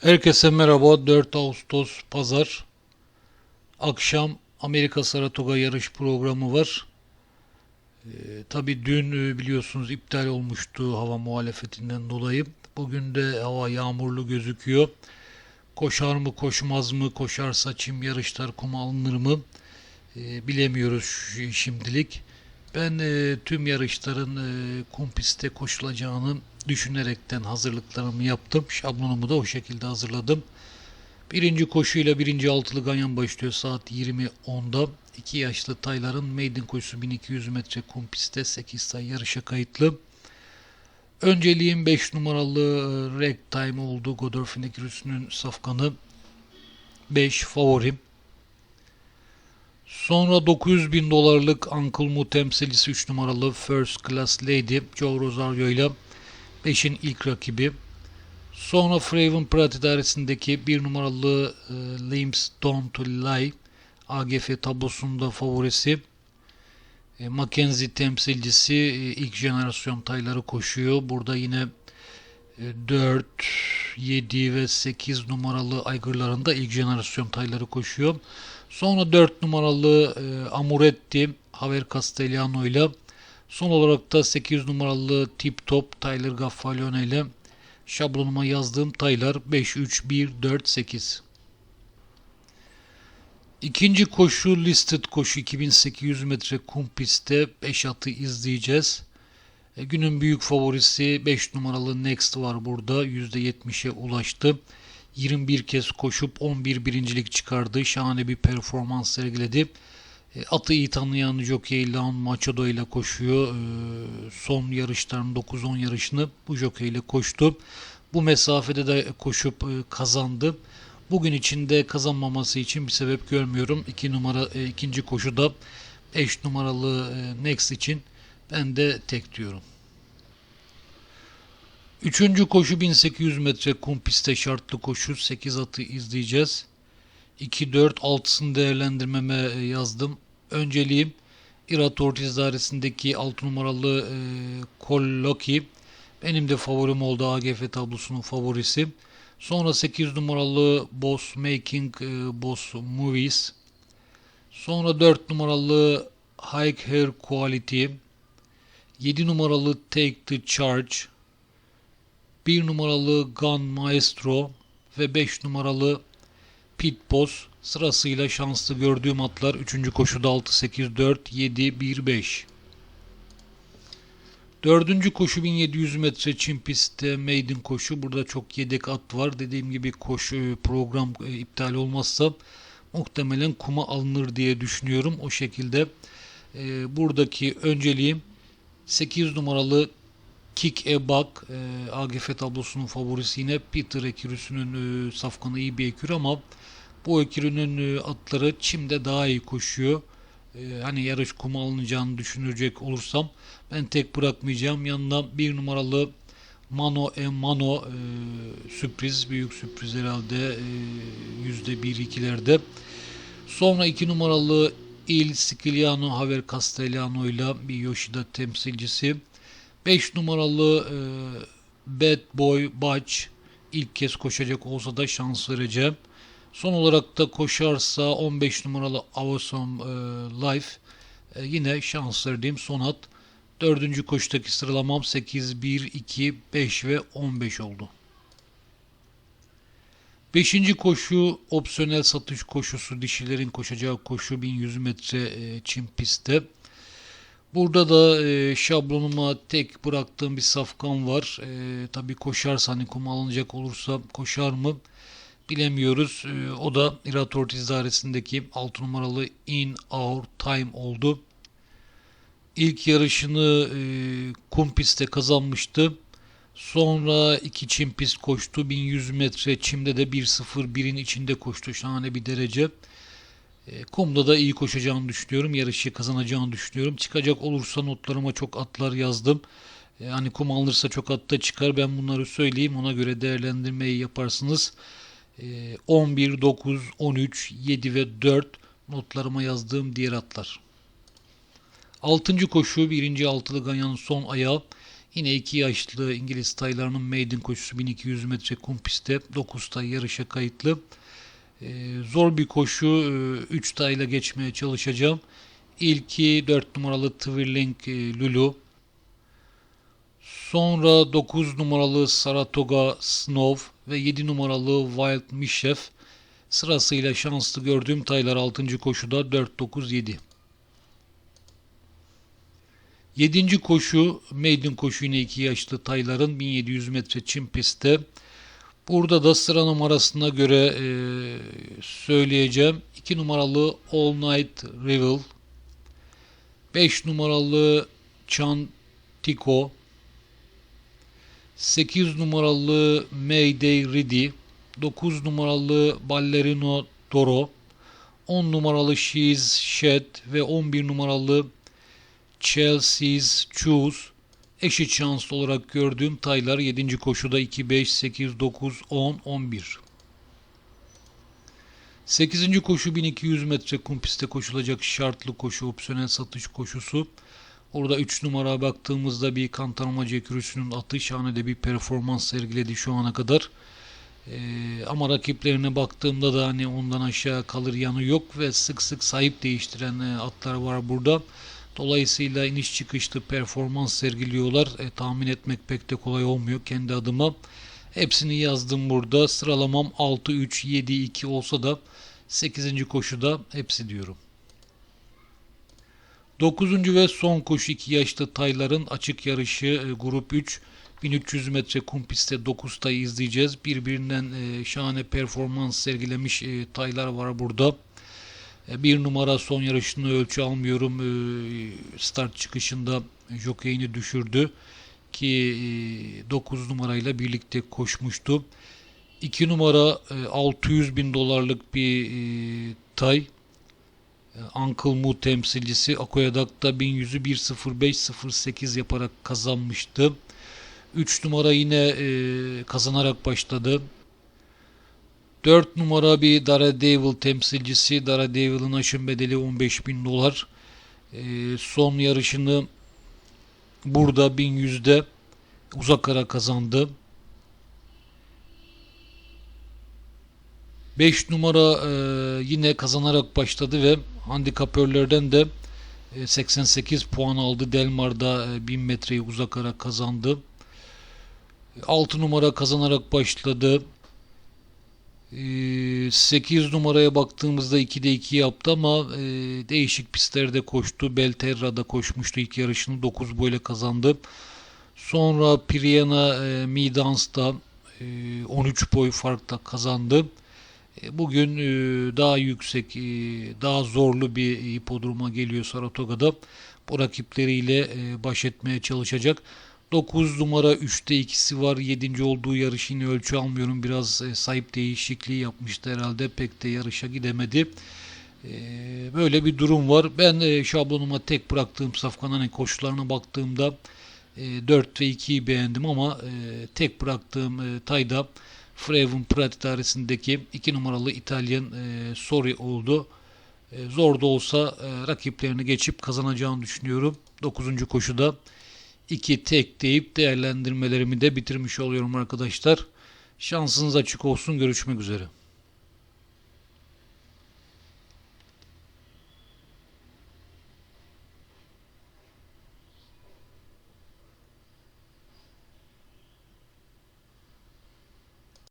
Herkese merhaba. 4 Ağustos Pazar. Akşam Amerika Saratoga yarış programı var. Ee, Tabii dün e, biliyorsunuz iptal olmuştu hava muhalefetinden dolayı. Bugün de hava yağmurlu gözüküyor. Koşar mı koşmaz mı koşarsa çim yarışlar kuma alınır mı Ee, bilemiyoruz şimdilik. Ben e, tüm yarışların e, kum koşulacağını düşünerekten hazırlıklarımı yaptım. Şablonumu da o şekilde hazırladım. Birinci koşuyla birinci altılı ganyan başlıyor saat 20.10'da. 2 yaşlı tayların maiden koşusu 1200 metre kum pistte 8 say yarışa kayıtlı. Önceliğim 5 numaralı e, Ragtime oldu. Godolphin Ekürüsü'nün safkanı 5 favorim. Sonra 900 bin dolarlık Uncle Mu temsilcisi 3 numaralı First Class Lady Joe Rosario ile 5'in ilk rakibi. Sonra Fraven Prat idaresindeki 1 numaralı e, Limbs Don't Lie AGF tablosunda favorisi. E, Mackenzie temsilcisi e, ilk jenerasyon tayları koşuyor. Burada yine e, 4, 7 ve 8 numaralı aygırlarında ilk jenerasyon tayları koşuyor. Sonra 4 numaralı e, Amuretti Haver Castellano ile son olarak da 8 numaralı Tip Top Tyler Gaffalione ile şablonuma yazdığım taylar 5, 3, 1, 4, 8. İkinci koşu listed koşu 2800 metre kum pistte 5 atı izleyeceğiz. E, günün büyük favorisi 5 numaralı Next var burada. %70'e ulaştı. 21 kez koşup 11 birincilik çıkardı. Şahane bir performans sergiledi. E, Atı iyi tanıyan jockey Leon Machado ile koşuyor. E, Son yarışların 9-10 yarışını bu jockey ile koştu. Bu mesafede de koşup e, kazandı. Bugün içinde kazanmaması için bir sebep görmüyorum. 2 numara e, ikinci koşuda 5 numaralı Next için ben de tek diyorum. Üçüncü koşu 1800 metre kum pistte şartlı koşu 8 atı izleyeceğiz. 2-4-6'sını değerlendirmeme e, yazdım. Önceliğim Irat Ortiz dairesindeki 6 numaralı e, Kolloki. Benim de favorim oldu AGF tablosunun favorisi. Sonra 8 numaralı Boss Making e, Boss Movies. Sonra 4 numaralı High Hair Quality. 7 numaralı Take the Charge. 1 numaralı Gun Maestro ve 5 numaralı Pit Boss sırasıyla şanslı gördüğüm atlar 3. koşuda 6 8 4 7 1 5. Dördüncü koşu 1700 metre çim pistte maiden koşu. Burada çok yedek at var. Dediğim gibi koşu program e, iptal olmazsa muhtemelen kuma alınır diye düşünüyorum. O şekilde e, buradaki önceliğim 8 numaralı Kick e Buck e, AGF tablosunun favorisi yine Peter Ekürüsü'nün e, safkanı iyi bir ekürü ama bu ekürünün e, atları çimde daha iyi koşuyor. E, hani yarış kuma alınacağını düşünecek olursam ben tek bırakmayacağım. Yanına bir numaralı Mano e Mano e, sürpriz, büyük sürpriz herhalde e, yüzde bir ikilerde. Sonra iki numaralı Il Siciliano Haver Castellano ile bir Yoshida temsilcisi. 5 numaralı e, Bad Boy Batch ilk kez koşacak olsa da şans vereceğim. Son olarak da koşarsa 15 numaralı Awesome e, Life e, yine şans verdiğim son at. Dördüncü koşudaki sıralamam 8, 1, 2, 5 ve 15 oldu. Beşinci koşu opsiyonel satış koşusu dişilerin koşacağı koşu 1100 metre e, çim pistte. Burada da e, şablonuma tek bıraktığım bir safkan var. E, tabii koşarsa hani kum alınacak olursa koşar mı bilemiyoruz. E, o da Irat Ortiz dairesindeki 6 numaralı In Our Time oldu. İlk yarışını e, kum pistte kazanmıştı. Sonra iki çim pist koştu. 1100 metre çimde de 1-0-1'in içinde koştu. Şahane bir derece. E, Kumda da iyi koşacağını düşünüyorum. Yarışı kazanacağını düşünüyorum. Çıkacak olursa notlarıma çok atlar yazdım. E, hani kum alınırsa çok atta çıkar. Ben bunları söyleyeyim. Ona göre değerlendirmeyi yaparsınız. E, 11, 9, 13, 7 ve 4 notlarıma yazdığım diğer atlar. Altıncı koşu birinci altılı ganyanın son ayağı Yine iki yaşlı İngiliz taylarının maiden koşusu 1200 metre kum pistte 9 tay yarışa kayıtlı. Ee, zor bir koşu. 3 tayla geçmeye çalışacağım. İlki 4 numaralı Twirling e, Lulu. Sonra 9 numaralı Saratoga Snow ve 7 numaralı Wild Mishef sırasıyla şanslı gördüğüm taylar 6. koşuda 4-9-7. 7. koşu maiden koşu yine 2 yaşlı tayların 1700 metre çim pistte. Burada da sıra numarasına göre e, söyleyeceğim. 2 numaralı All Night Revel 5 numaralı Chantico 8 numaralı Mayday Ready 9 numaralı Ballerino Doro 10 numaralı She's Shed ve 11 numaralı Chelsea's Choose eşit şanslı olarak gördüğüm taylar 7. koşuda 2, 5, 8, 9, 10, 11. 8. koşu 1200 metre kum pistte koşulacak şartlı koşu opsiyonel satış koşusu. Orada 3 numara baktığımızda bir kantarma cekürüsünün atı şahane bir performans sergiledi şu ana kadar. Ee, ama rakiplerine baktığımda da hani ondan aşağı kalır yanı yok ve sık sık sahip değiştiren e, atlar var burada. Dolayısıyla iniş çıkışlı performans sergiliyorlar. E, tahmin etmek pek de kolay olmuyor kendi adıma. Hepsini yazdım burada. Sıralamam 6, 3, 7, 2 olsa da 8. koşuda hepsi diyorum. 9. ve son koşu 2 yaşlı tayların açık yarışı e, grup 3 1300 metre kum pistte 9 tay izleyeceğiz. Birbirinden e, şahane performans sergilemiş e, taylar var burada. E, bir numara son yarışını ölçü almıyorum. E, start çıkışında jokeyini düşürdü ki 9 e, numarayla birlikte koşmuştu. 2 numara 600 bin dolarlık bir tay. Uncle Mu temsilcisi Akoyadak'ta 1100'ü 1.05.08 yaparak kazanmıştı. 3 numara yine kazanarak başladı. 4 numara bir Daredevil temsilcisi. Daredevil'ın aşım bedeli 15 bin dolar. E, son yarışını burada 1100'de uzak ara kazandı. 5 numara e, yine kazanarak başladı ve handikapörlerden de e, 88 puan aldı. Delmar'da e, 1000 metreyi uzak ara kazandı. 6 numara kazanarak başladı. 8 ee, numaraya baktığımızda 2'de 2 yaptı ama e, değişik pistlerde koştu. Belterra'da koşmuştu ilk yarışını 9 boyla kazandı. Sonra Priena e, Midans'ta 13 e, boy farkla kazandı. Bugün daha yüksek, daha zorlu bir hipodroma geliyor Saratoga'da. Bu rakipleriyle baş etmeye çalışacak. 9 numara 3'te ikisi var. 7. olduğu yarış yine ölçü almıyorum. Biraz e, sahip değişikliği yapmıştı herhalde. Pek de yarışa gidemedi. E, böyle bir durum var. Ben e, şablonuma tek bıraktığım Safkan'ın koşularına baktığımda 4 ve 2'yi beğendim ama tek bıraktığım tayda Freven Prat idaresindeki 2 numaralı İtalyan Sori oldu. Zor da olsa rakiplerini geçip kazanacağını düşünüyorum. 9. koşuda 2 tek deyip değerlendirmelerimi de bitirmiş oluyorum arkadaşlar. Şansınız açık olsun. Görüşmek üzere.